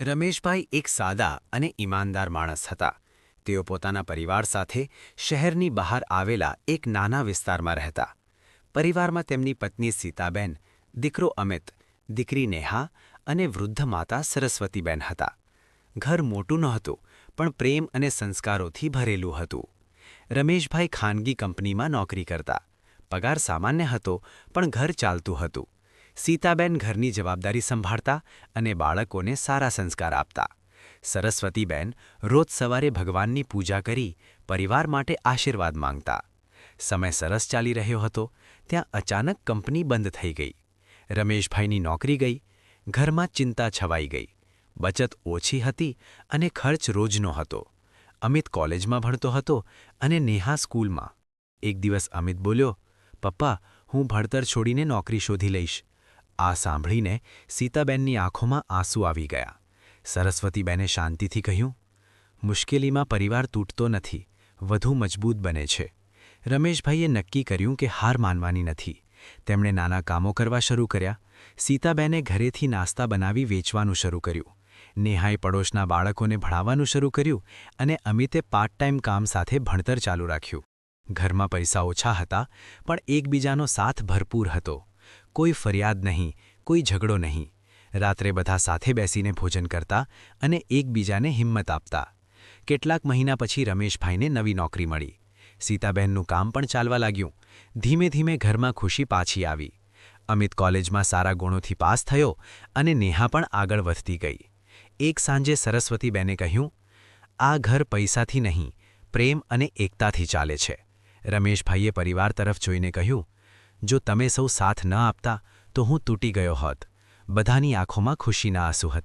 રમેશભાઈ એક સાદા અને ઈમાનદાર માણસ હતા. તેઓ પોતાના પરિવાર સાથે શહેરની બહાર આવેલા એક નાના વિસ્તારમાં રહેતા. પરિવારમાં તેમની પત્ની સીતાબેન, દીકરો અમિત, દીકરી નેહા અને વૃદ્ધ માતા સરસ્વતીબેન હતા. ઘર મોટું નહોતું પણ પ્રેમ અને સંસ્કારોથી ભરેલું હતું. રમેશભાઈ ખાનગી કંપનીમાં નોકરી કરતા. પગાર સામાન્ય હતો, પણ ઘર ચાલતું હતું. સીતાબેન ઘરની જવાબદારી સંભાળતા અને બાળકોને સારા સંસ્કાર આપતા. સરસ્વતીબેન રોજ સવારે ભગવાનની પૂજા કરી પરિવાર માટે આશીર્વાદ માંગતા. સમય સરસ ચાલી રહ્યો હતો, ત્યાં અચાનક કંપની બંધ થઈ ગઈ. રમેશભાઈની નોકરી ગઈ, ઘરમાં ચિંતા છવાઈ ગઈ. બચત ઓછી હતી અને ખર્ચ રોજનો હતો. અમિત કોલેજમાં ભણતો હતો અને નેહા સ્કૂલમાં. એક દિવસ અમિત બોલ્યો, પપ્પા, હું ભણતર છોડીને નોકરી શોધી લઈશ. આ સાંભળીને સીતાબેનની આંખોમાં આંસુ આવી ગયા. સરસ્વતીબેને શાંતિથી કહ્યું, મુશ્કેલીમાં પરિવાર તૂટતો નથી, વધુ મજબૂત બને છે. રમેશભાઈએ નક્કી કર્યું કે હાર માનવાની નથી. તેમણે નાના કામો કરવા શરૂ કર્યા. સીતાબેને ઘરેથી નાસ્તા બનાવી વેચવાનું શરૂ કર્યું. નેહાએ પડોશના બાળકોને ભણાવવાનું શરૂ કર્યું અને અમિતે પાર્ટ ટાઈમ કામ સાથે ભણતર ચાલુ રાખ્યું. ઘરમાં પૈસા ઓછા હતા, પણ એકબીજાનો સાથ ભરપૂર હતો. કોઈ ફરિયાદ નહીં, કોઈ ઝઘડો નહીં. રાત્રે બધા સાથે બેસીને ભોજન કરતા અને એકબીજાને હિંમત આપતા. કેટલાક મહિના પછી રમેશભાઈને નવી નોકરી મળી. સીતાબહેનનું કામ પણ ચાલવા લાગ્યું. ધીમે ધીમે ઘરમાં ખુશી પાછી આવી. અમિત કોલેજમાં સારા ગુણોથી પાસ થયો અને નેહા પણ આગળ વધતી ગઈ. એક સાંજે સરસ્વતીબેને કહ્યું, આ ઘર પૈસાથી નહીં, પ્રેમ અને એકતાથી ચાલે છે. રમેશભાઈએ પરિવાર તરફ જોઈને કહ્યું જો તમે સૌ સાથ ન આપતા, તો હું તૂટી ગયો હોત. બધાની આંખોમાં ખુશીના આંસુ હતા.